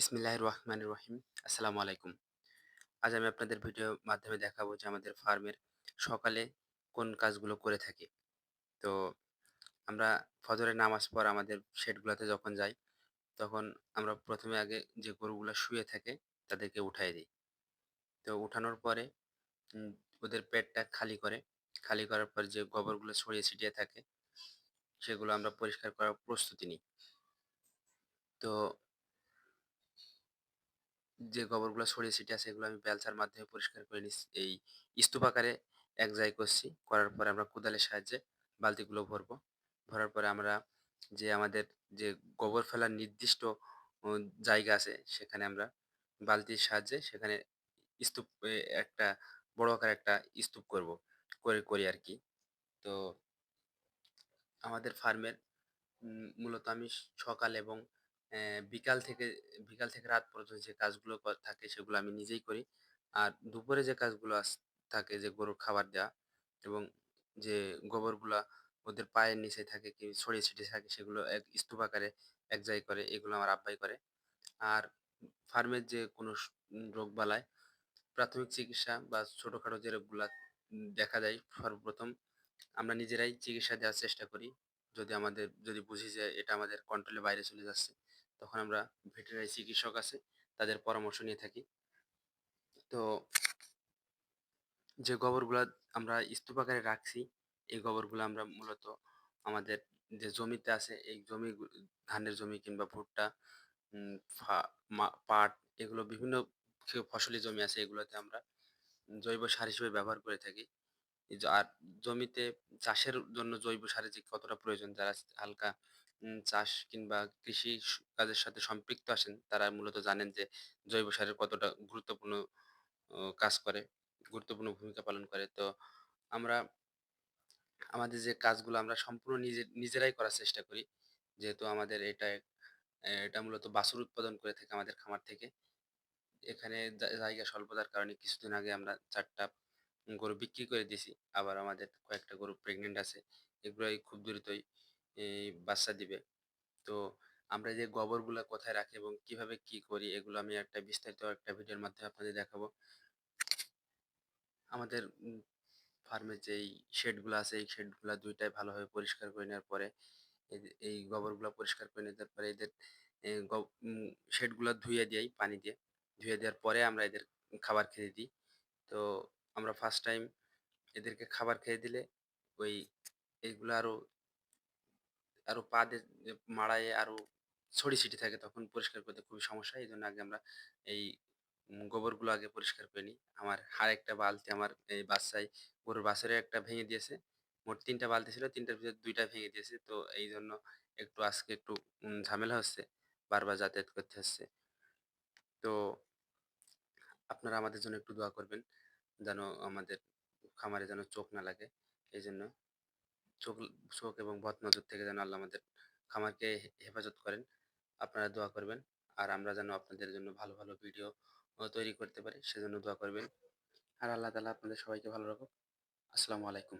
বিসমিল্লাহির রহমানির রহিম। আসসালামু আলাইকুম। আজ আমি আপনাদের ভিডিওর মাধ্যমে দেখাবো যে আমাদের ফার্মের সকালে কোন কাজগুলো করে থাকি। তো আমরা ফজরের নামাজ পর আমাদের শেডগুলোতে যখন যাই, তখন আমরা প্রথমে আগে যে গরুগুলো শুয়ে থাকে তাদেরকে উঠাই দিই তো উঠানোর পরে ওদের পেটটা খালি করে, খালি করার পর যে গোবরগুলো ছড়িয়ে ছিটিয়ে থাকে, সেগুলো আমরা পরিষ্কার করার প্রস্তুতি নিই। তো যে গোবরগুলো ছড়িয়ে ছিটিয়ে আছে, এগুলো আমি বেলচার মাধ্যমে পরিষ্কার করে নিচ্ছি। এই স্তূপ আকারে এক জায়গায় করছি। করার পরে আমরা কোদালের সাহায্যে বালতিগুলো ভরবো। ভরার পরে আমরা যে আমাদের যে গোবর ফেলার নির্দিষ্ট জায়গা আছে, সেখানে আমরা বালতির সাহায্যে সেখানে স্তূপ একটা বড় আকারে একটা স্তূপ করব। করে, করি আর কি তো আমাদের ফার্মের মূলত আমি সকাল এবং বিকাল থেকে বিকাল থেকে রাত পর্যন্ত যে কাজগুলো থাকে সেগুলো আমি নিজেই করি। আর দুপুরে যে কাজগুলো আস থাকে যে গরুর খাবার দেওয়া এবং যে গোবরগুলা ওদের পায়ের নিচে থাকে কি ছড়িয়ে ছিটিয়ে থাকে সেগুলো এক স্তূপ আকারে এক জায়গায় করে এগুলো আমার আব্বাই করে। আর ফার্মের যে কোনো স উম রোগবালাই প্রাথমিক চিকিৎসা বা ছোটখাটো যে রোগগুলা দেখা যায় সর্বপ্রথম আমরা নিজেরাই চিকিৎসা দেওয়ার চেষ্টা করি। যদি আমাদের যদি বুঝি যে এটা আমাদের কন্ট্রোলের বাইরে চলে যাচ্ছে, তখন আমরা ভেটেরিনারি চিকিৎসক আছে, তাদের পরামর্শ নিয়ে থাকি। তো যে গোবরগুলা আমরা স্তূপ আকারে রাখছি, এই গোবরগুলা আমরা মূলত আমাদের যে জমিতে আছে, এই জমি ধানের জমি কিংবা ভুট্টা, পাট এগুলো বিভিন্ন ফসলি জমি আছে, এগুলোতে আমরা জৈব সার হিসেবে ব্যবহার করে থাকি। আর জমিতে চাষের জন্য জৈব সারের যে কতটা প্রয়োজন যারা হালকা চাষ কিংবা কৃষি কাজের সাথে সম্পৃক্ত আছেন তারা মূলত জানেন যে জৈব সারের কতটা গুরুত্বপূর্ণ কাজ করে, গুরুত্বপূর্ণ ভূমিকা পালন করে। তো আমরা আমাদের যে কাজগুলো আমরা সম্পূর্ণ নিজে নিজেরাই করার চেষ্টা করি। যেহেতু আমাদের এটা এটা মূলত বাছুর উৎপাদন করে থাকে আমাদের খামার থেকে। এখানে জায়গা স্বল্পতার কারণে কিছুদিন আগে আমরা চারটা গরু বিক্রি করে দিয়েছি আবার আমাদের কয়েকটা গরু প্রেগনেন্ট আছে। এগুলোই খুব দ্রুতই এই বাচ্চা দিবে। তো আমরা যে গোবরগুলা কোথায় রাখি এবং কীভাবে কি করি, এগুলো আমি একটা বিস্তারিত একটা ভিডিওর মাধ্যমে আপনাদের দেখাবো। আমাদের ফার্মে যেই শেডগুলা আছে, এই শেডগুলা ২ টাই ভালোভাবে পরিষ্কার করে নেওয়ার পরে এই এই পরিষ্কার করে নেওয়ার পরে এদের শেডগুলা ধুইয়ে দেই পানি দিয়ে। ধুয়ে দেওয়ার পরে আমরা এদের খাবার খেতে দিই। তো আমরা ফার্স্ট টাইম এদেরকে খাবার খেয়ে দিলে ওই, এইগুলা আরও আরও পা দিয়ে মাড়ায় আরও ছড়িয়ে ছিটিয়ে থাকে তখন পরিষ্কার করতে খুবই সমস্যা এই জন্য আগে আমরা এই গোবরগুলো আগে পরিষ্কার করে নিই। আমার আর একটা বালতি আমার এই বাসায় গরুর বাছুরে একটা ভেঙে দিয়েছে। মোট ৩ টা বালতি ছিল ৩ টার ভিতর ২ ভেঙে দিয়েছে। তো এই জন্য একটু আজকে একটু ঝামেলা হচ্ছে। বারবার যাতায়াত করতে হচ্ছে। তো আপনারা আমাদের জন্য একটু দোয়া করবেন। যেন আমাদের খামারে যেন চোখ না লাগে। এজন্য চোখ চোখ এবং বদনজর থেকে যেন আল্লাহ আমাদের খামারকে হেফাজত করেন। আপনারা দোয়া করবেন। আর আমরা যেন আপনাদের জন্য ভালো, ভালো ভিডিও তৈরি করতে পারি সেজন্য দোয়া করবেন। আর আল্লাহ তালা আপনাদের সবাইকে ভালো রাখুক। আসসালামু আলাইকুম।